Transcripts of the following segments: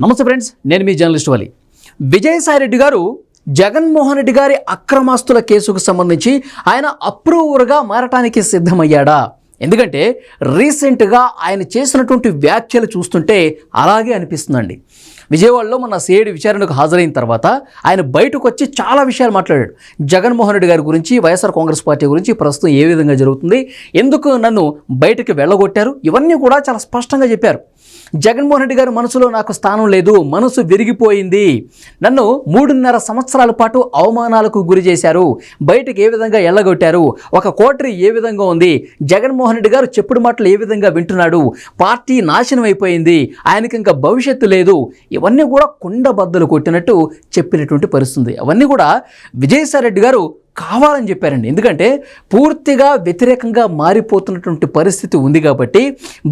నమస్తే ఫ్రెండ్స్ నేను మీ జర్నలిస్ట్ వలి. విజయసాయి రెడ్డి గారు జగన్మోహన్ రెడ్డి గారి అక్రమాస్తుల కేసుకు సంబంధించి ఆయన అప్రూవర్గా మారటానికి సిద్ధమయ్యాడా? ఎందుకంటే రీసెంట్గా ఆయన చేసినటువంటి వ్యాఖ్యలు చూస్తుంటే అలాగే అనిపిస్తుందండి. విజయవాడలో మన సిఐడి విచారణకు హాజరైన తర్వాత ఆయన బయటకు వచ్చి చాలా విషయాలు మాట్లాడాడు. జగన్మోహన్ రెడ్డి గారి గురించి వైఎస్ఆర్ కాంగ్రెస్ పార్టీ గురించి ప్రస్తుతం ఏ విధంగా జరుగుతుంది ఎందుకు నన్ను బయటకు వెళ్ళగొట్టారు ఇవన్నీ కూడా చాలా స్పష్టంగా చెప్పారు. జగన్మోహన్ రెడ్డి గారి మనసులో నాకు స్థానం లేదు మనసు విరిగిపోయింది. నన్ను మూడున్నర సంవత్సరాల పాటు అవమానాలకు గురి చేశారు. బయటకు ఏ విధంగా ఎల్లగొట్టారు? ఒక కోటరీ ఏ విధంగా ఉంది? జగన్మోహన్ రెడ్డి గారు చెప్పుడు మాటలు ఏ విధంగా వింటున్నాడు? పార్టీ నాశనం అయిపోయింది ఆయనకి ఇంకా భవిష్యత్తు లేదు. ఇవన్నీ కూడా కుండబద్దలు కొట్టినట్టు చెప్పినటువంటి పరిస్థితుంది. అవన్నీ కూడా విజయసాయి రెడ్డి గారు కావాలని చెప్పారండి. ఎందుకంటే పూర్తిగా వ్యతిరేకంగా మారిపోతున్నటువంటి పరిస్థితి ఉంది కాబట్టి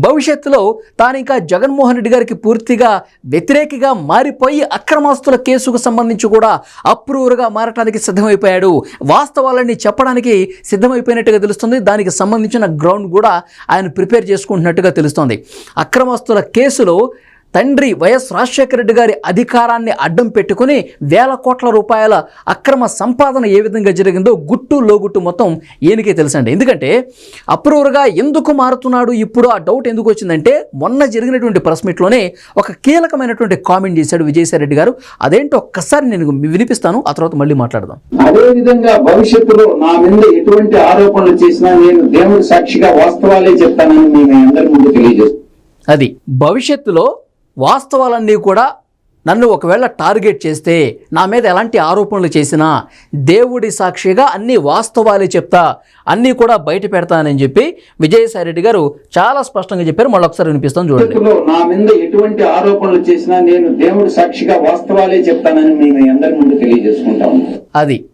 భవిష్యత్తులో తాను ఇంకా జగన్మోహన్ రెడ్డి గారికి పూర్తిగా వ్యతిరేకిగా మారిపోయి అక్రమాస్తుల కేసుకు సంబంధించి కూడా అప్రూవర్గా మారటానికి సిద్ధమైపోయాడు. వాస్తవాలన్నీ చెప్పడానికి సిద్ధమైపోయినట్టుగా తెలుస్తుంది. దానికి సంబంధించిన గ్రౌండ్ కూడా ఆయన ప్రిపేర్ చేసుకుంటున్నట్టుగా తెలుస్తోంది. అక్రమాస్తుల కేసులో తండ్రి వైఎస్ రాజశేఖర రెడ్డి గారి అధికారాన్ని అడ్డం పెట్టుకుని వేల కోట్ల రూపాయల అక్రమ సంపాదన ఏ విధంగా జరిగిందో గుట్టు లోగుట్టు మొత్తం ఈయనకే తెలుసండి. ఎందుకంటే అప్రూవర్గా ఎందుకు మారుతున్నాడు? ఇప్పుడు ఆ డౌట్ ఎందుకు వచ్చిందంటే మొన్న జరిగినటువంటి ప్రెస్ మీట్లోనే ఒక కీలకమైనటువంటి కామెంట్ చేశాడు విజయసాయి రెడ్డి గారు. అదేంటో ఒక్కసారి నేను వినిపిస్తాను ఆ తర్వాత మళ్ళీ మాట్లాడదాం. అదే విధంగా భవిష్యత్తులో నా మీద ఎటువంటి ఆరోపణలు చేసినా నేను దేవుడి సాక్షిగా వాస్తవాలే చెప్తానని మీ అందరి ముందు తెలియజేస్తాను అది భవిష్యత్తులో వాస్తవాలన్నీ కూడా నన్ను ఒకవేళ టార్గెట్ చేస్తే నా మీద ఎలాంటి ఆరోపణలు చేసినా దేవుడి సాక్షిగా అన్ని వాస్తవాలే చెప్తా అన్నీ కూడా బయట పెడతానని చెప్పి విజయసాయి రెడ్డి గారు చాలా స్పష్టంగా చెప్పారు. మళ్ళీ ఒకసారి వినిపిస్తాను చూడండి. నా మీద ఎటువంటి ఆరోపణలు చేసినా నేను దేవుడి సాక్షిగా వాస్తవాలే చెప్తానని మీ అందరి ముందు తెలియజేసుకుంటాను అది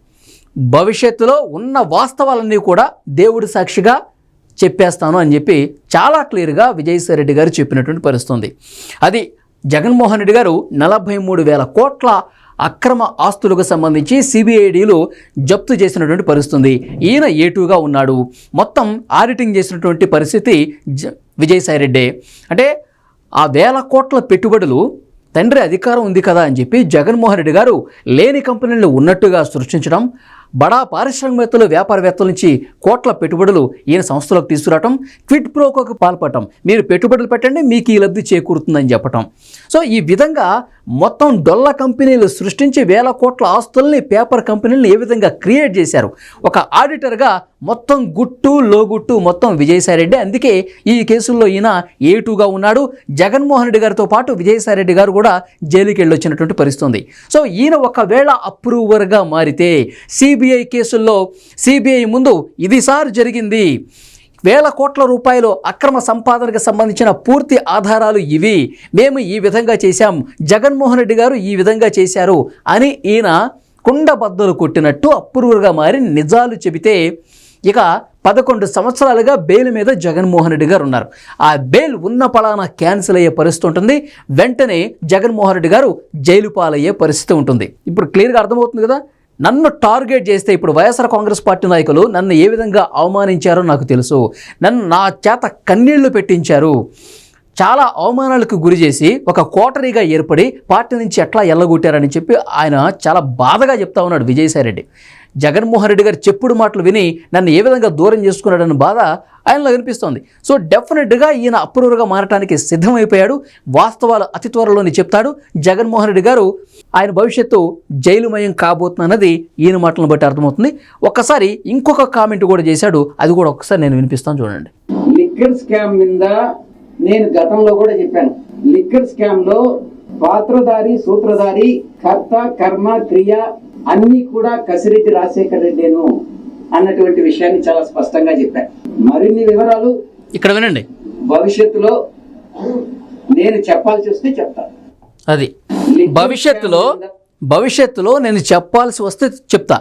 భవిష్యత్తులో ఉన్న వాస్తవాలన్నీ కూడా దేవుడి సాక్షిగా చెప్పేస్తాను అని చెప్పి చాలా క్లియర్గా విజయసాయి రెడ్డి గారు చెప్పినటువంటి పరిస్థితుంది. అది జగన్మోహన్ రెడ్డి గారు నలభై మూడు వేల కోట్ల అక్రమ ఆస్తులకు సంబంధించి సిబిఐడిలు జప్తు చేసినటువంటి పరిస్థితుంది. ఈయన ఏటుగా ఉన్నాడు. మొత్తం ఆడిటింగ్ చేసినటువంటి పరిస్థితి జ విజయసాయి రెడ్డి అంటే ఆ వేల కోట్ల పెట్టుబడులు తండ్రి అధికారం ఉంది కదా అని చెప్పి జగన్మోహన్ రెడ్డి గారు లేని కంపెనీలు ఉన్నట్టుగా సృష్టించడం బడా పారిశ్రామికవేత్తలు వ్యాపారవేత్తల నుంచి కోట్ల పెట్టుబడులు ఈయన సంస్థలకు తీసుకురావటం క్విట్ ప్రోకోకు పాల్పడటం. మీరు పెట్టుబడులు పెట్టండి మీకు ఈ లబ్ధి చేకూరుతుందని చెప్పటం. సో ఈ విధంగా మొత్తం డొల్ల కంపెనీలు సృష్టించి వేల కోట్ల ఆస్తుల్ని పేపర్ కంపెనీలను ఏ విధంగా క్రియేట్ చేశారు? ఒక ఆడిటర్గా మొత్తం గుట్టు లోగుట్టు మొత్తం విజయసాయి రెడ్డి అందుకే ఈ కేసుల్లో ఈయన ఏటుగా ఉన్నాడు. జగన్మోహన్ రెడ్డి గారితో పాటు విజయసాయి రెడ్డి గారు కూడా జైలుకి వెళ్ళొచ్చినటువంటి పరిస్థితుంది. సో ఈయన ఒకవేళ అప్రూవర్గా మారితే సిబిఐ కేసుల్లో సిబిఐ ముందు ఇది సార్ జరిగింది. వేల కోట్ల రూపాయలు అక్రమ సంపాదనకు సంబంధించిన పూర్తి ఆధారాలు ఇవి. మేము ఈ విధంగా చేశాం. జగన్మోహన్ రెడ్డి గారు ఈ విధంగా చేశారు అని ఈయన కుండబద్దలు కొట్టినట్టు అప్రూవర్గా మారి నిజాలు చెబితే ఇక పదకొండు సంవత్సరాలుగా బెయిల్ మీద జగన్మోహన్ రెడ్డి గారు ఉన్నారు. ఆ బెయిల్ ఉన్న పలానా క్యాన్సిల్ అయ్యే పరిస్థితి ఉంటుంది. వెంటనే జగన్మోహన్ రెడ్డి గారు జైలు పాలయ్యే పరిస్థితి ఉంటుంది. ఇప్పుడు క్లియర్గా అర్థమవుతుంది కదా? నన్ను టార్గెట్ చేస్తే ఇప్పుడు వైఎస్ఆర్ కాంగ్రెస్ పార్టీ నాయకులు నన్ను ఏ విధంగా అవమానించారో నాకు తెలుసు. నన్ను నా చేత కన్నీళ్ళు పెట్టించారు. చాలా అవమానాలకు గురి చేసి ఒక కోటరీగా ఏర్పడి పార్టీ నుంచి ఎట్లా ఎల్లగొట్టారని చెప్పి ఆయన చాలా బాధగా చెప్తా ఉన్నాడు విజయసాయి రెడ్డి. జగన్మోహన్ రెడ్డి గారు చెప్పుడు మాటలు విని నన్ను ఏ విధంగా దూరం చేసుకున్నాడన్న బాధ ఆయనలో కనిపిస్తోంది సో డెఫినెట్గా ఈయన అప్రూవర్గా మారటానికి సిద్ధమైపోయాడు. వాస్తవాలు అతి త్వరలోనే చెప్తాడు. జగన్మోహన్ రెడ్డి గారు ఆయన భవిష్యత్తు జైలుమయం కాబోతున్నది ఈయన మాటలను బట్టి అర్థమవుతుంది. ఒక్కసారి ఇంకొక కామెంట్ కూడా చేశాడు. అది కూడా ఒకసారి నేను వినిపిస్తాను చూడండి. లిక్కర్ స్కామ్ మీద నేను గతంలో కూడా చెప్పాను. లిక్కర్ స్కామ్లో పాత్రధారి సూత్రధారి కర్త కర్మ క్రియ అన్ని కూడా కసిరెడ్డి రాజశేఖర రెడ్డేను అన్నటువంటి విషయాన్ని చాలా స్పష్టంగా చెప్పాను మరిన్ని వివరాలు ఇక్కడ వినండి. భవిష్యత్తులో నేను చెప్పాల్సి వస్తే చెప్తాను అది. భవిష్యత్తులో భవిష్యత్తులో నేను చెప్పాల్సి వస్తే చెప్తా.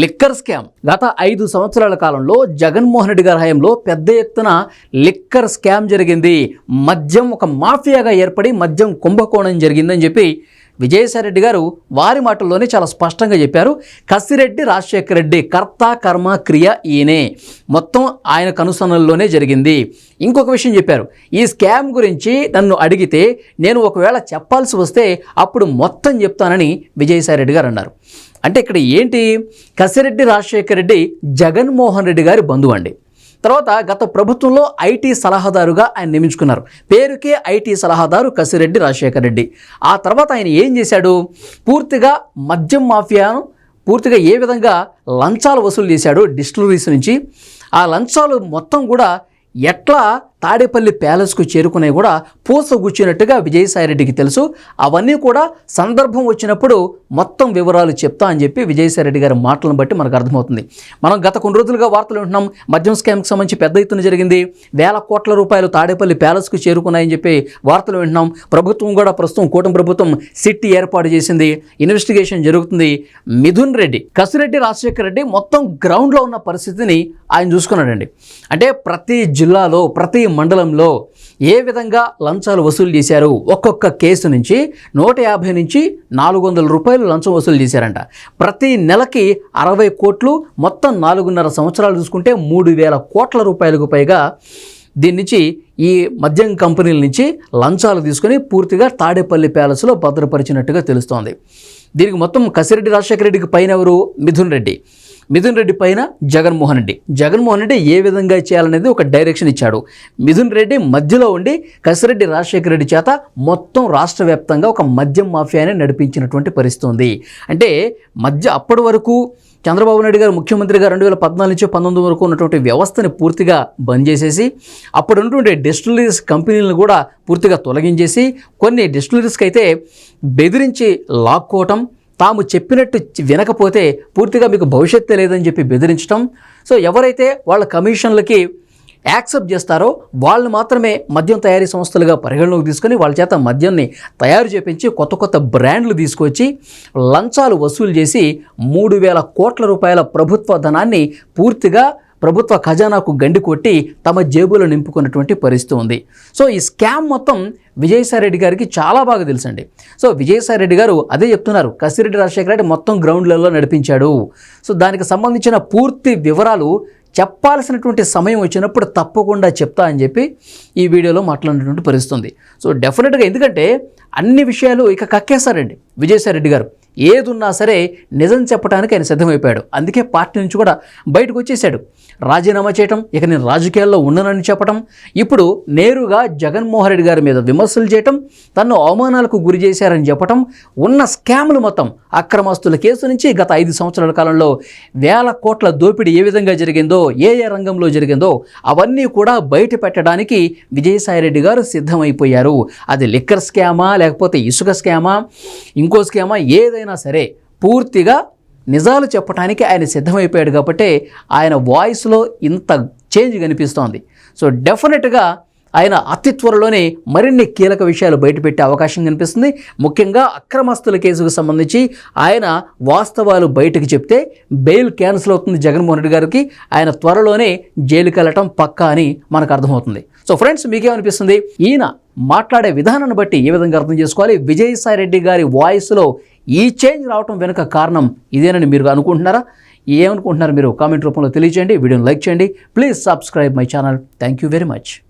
Liquor scam. గత ఐదు సంవత్సరాల కాలంలో జగన్మోహన్ రెడ్డి గారి హయాంలో పెద్ద ఎత్తున లిక్కర్ స్కామ్ జరిగింది. మద్యం ఒక మాఫియాగా ఏర్పడి మద్యం కుంభకోణం జరిగిందని చెప్పి విజయసాయి రెడ్డి గారు వారి మాటల్లోనే చాలా స్పష్టంగా చెప్పారు. కసిరెడ్డి రాజశేఖర రెడ్డి కర్త కర్మ క్రియ ఈయనే. మొత్తం ఆయన కనుసనల్లోనే జరిగింది. ఇంకొక విషయం చెప్పారు. ఈ స్కామ్ గురించి నన్ను అడిగితే నేను ఒకవేళ చెప్పాల్సి వస్తే అప్పుడు మొత్తం చెప్తానని విజయసాయి రెడ్డి గారు అన్నారు. అంటే ఇక్కడ ఏంటి? కసిరెడ్డి రాజశేఖర రెడ్డి జగన్మోహన్ రెడ్డి గారి బంధువు అండి. తర్వాత గత ప్రభుత్వంలో ఐటీ సలహాదారుగా ఆయన నియమించుకున్నారు. పేరుకే ఐటీ సలహాదారు కసిరెడ్డి రాజశేఖర రెడ్డి. ఆ తర్వాత ఆయన ఏం చేశాడు? పూర్తిగా మద్యం మాఫియాను పూర్తిగా ఏ విధంగా లంచాలు వసూలు చేశాడు డిస్టిలరీస్ నుంచి. ఆ లంచాలు మొత్తం కూడా ఎట్లా తాడేపల్లి ప్యాలెస్కు చేరుకున్నాయి కూడా పూసగుచ్చినట్టుగా విజయసాయిరెడ్డికి తెలుసు. అవన్నీ కూడా సందర్భం వచ్చినప్పుడు మొత్తం వివరాలు చెప్తా అని చెప్పి విజయసాయిరెడ్డి గారి మాటలను బట్టి మనకు అర్థమవుతుంది. మనం గత కొన్ని రోజులుగా వార్తలు వింటున్నాం మద్యం స్కామ్కి సంబంధించి పెద్ద ఎత్తున జరిగింది. వేల కోట్ల రూపాయలు తాడేపల్లి ప్యాలెస్కు చేరుకున్నాయని చెప్పి వార్తలు వింటున్నాం. ప్రభుత్వం కూడా ప్రస్తుతం కూటమి ప్రభుత్వం సిట్టి ఏర్పాటు చేసింది. ఇన్వెస్టిగేషన్ జరుగుతుంది. మిథున్ రెడ్డి కసిరెడ్డి రాజశేఖర రెడ్డి మొత్తం గ్రౌండ్లో ఉన్న పరిస్థితిని ఆయన చూసుకున్నాడండి. అంటే ప్రతి జిల్లాలో ప్రతి మండలంలో ఏ విధంగా లంచాలు వసూలు చేశారు? ఒక్కొక్క కేసు నుంచి నూట యాభై నుంచి నాలుగు వందల రూపాయలు లంచం వసూలు చేశారంట. ప్రతి నెలకి అరవై కోట్లు మొత్తం నాలుగున్నర సంవత్సరాలు చూసుకుంటే మూడు వేల కోట్ల రూపాయలకు పైగా దీని నుంచి ఈ మద్యం కంపెనీల నుంచి లంచాలు తీసుకొని పూర్తిగా తాడేపల్లి ప్యాలెస్లో భద్రపరిచినట్టుగా తెలుస్తోంది. దీనికి మొత్తం కసిరెడ్డి రాజశేఖర రెడ్డికి పైన ఎవరు? మిథున్ రెడ్డి. మిథున్ రెడ్డి పైన జగన్మోహన్ రెడ్డి. జగన్మోహన్ రెడ్డి ఏ విధంగా చేయాలనేది ఒక డైరెక్షన్ ఇచ్చాడు. మిథున్ రెడ్డి మధ్యలో ఉండి కసిరెడ్డి రాజశేఖర రెడ్డి చేత మొత్తం రాష్ట్ర వ్యాప్తంగా ఒక మద్యం మాఫియాని నడిపించినటువంటి పరిస్థితి ఉంది. అంటే మధ్య అప్పటి వరకు చంద్రబాబు నాయుడు గారు ముఖ్యమంత్రిగా రెండు వేల పద్నాలుగు నుంచి పంతొమ్మిది వరకు ఉన్నటువంటి వ్యవస్థని పూర్తిగా బంద్ చేసేసి అప్పుడు ఉన్నటువంటి డిస్టిలరీస్ కంపెనీలను కూడా పూర్తిగా తొలగించేసి కొన్ని డిస్టిలరీస్కి అయితే బెదిరించి లాక్కోవటం తాము చెప్పినట్టు వినకపోతే పూర్తిగా మీకు భవిష్యత్తు లేదని చెప్పి బెదిరించడం సో ఎవరైతే వాళ్ళ కమిషన్లకి యాక్సెప్ట్ చేస్తారో వాళ్ళు మాత్రమే మద్యం తయారీ సంస్థలుగా పరిగణలోకి తీసుకొని వాళ్ళ చేత మద్యాన్ని తయారు చేపించి కొత్త కొత్త బ్రాండ్లు తీసుకొచ్చి లంచాలు వసూలు చేసి మూడు వేల కోట్ల రూపాయల ప్రభుత్వ ధనాన్ని పూర్తిగా ప్రభుత్వ ఖజానాకు గండి కొట్టి తమ జేబులో నింపుకున్నటువంటి పరిస్థితి ఉంది. సో ఈ స్కామ్ మొత్తం విజయసాయిరెడ్డి గారికి చాలా బాగా తెలుసండి. సో విజయసాయిరెడ్డి గారు అదే చెప్తున్నారు కసిరెడ్డి రాజశేఖర రెడ్డి మొత్తం గ్రౌండ్లలో నడిపించాడు. సో దానికి సంబంధించిన పూర్తి వివరాలు చెప్పాల్సినటువంటి సమయం వచ్చినప్పుడు తప్పకుండా చెప్తా అని చెప్పి ఈ వీడియోలో మాట్లాడినటువంటి పరిస్థితుంది సో డెఫినెట్గా ఎందుకంటే అన్ని విషయాలు ఇక కక్కేశారండి విజయసాయిరెడ్డి గారు. ఏదున్నా సరే నిజం చెప్పడానికి ఆయన సిద్ధమైపోయాడు. అందుకే పార్టీ నుంచి కూడా బయటకు వచ్చేశాడు. రాజీనామా చేయటం ఇక నేను రాజకీయాల్లో ఉండనని చెప్పటం ఇప్పుడు నేరుగా జగన్మోహన్ రెడ్డి గారి మీద విమర్శలు చేయటం తను అవమానాలకు గురి చేశారని చెప్పటం ఉన్న స్కాములు మొత్తం అక్రమస్తుల కేసు నుంచి గత ఐదు సంవత్సరాల కాలంలో వేల కోట్ల దోపిడీ ఏ విధంగా జరిగిందో ఏ ఏ రంగంలో జరిగిందో అవన్నీ కూడా బయట పెట్టడానికి విజయసాయిరెడ్డి గారు సిద్ధమైపోయారు. అది లిక్కర్ స్కామా లేకపోతే ఇసుక స్కామా ఇంకో స్కామా ఏదైనా సరే పూర్తిగా నిజాలు చెప్పడానికి ఆయన సిద్ధమైపోయాడు కాబట్టి ఆయన వాయిస్లో ఇంత చేంజ్ కనిపిస్తోంది. సో డెఫినెట్గా ఆయన అతి త్వరలోనే మరిన్ని కీలక విషయాలు బయటపెట్టే అవకాశం కనిపిస్తుంది. ముఖ్యంగా అక్రమస్తుల కేసుకు సంబంధించి ఆయన వాస్తవాలు బయటకు చెప్తే బెయిల్ క్యాన్సిల్ అవుతుంది జగన్మోహన్ రెడ్డి గారికి. ఆయన త్వరలోనే జైలుకి వెళ్ళటం పక్కా అని మనకు అర్థమవుతుంది. సో ఫ్రెండ్స్ మీకేమనిపిస్తుంది? ఈయన మాట్లాడే విధానాన్ని బట్టి ఏ విధంగా అర్థం చేసుకోవాలి? విజయసాయి రెడ్డి గారి వాయిస్లో ఈ చేంజ్ రావటం వెనుక కారణం ఇదేనని మీరు అనుకుంటున్నారా? ఏమనుకుంటున్నారు మీరు? కామెంట్ రూపంలో తెలియజేయండి వీడియోని లైక్ చేయండి. Please subscribe my channel. Thank you very much.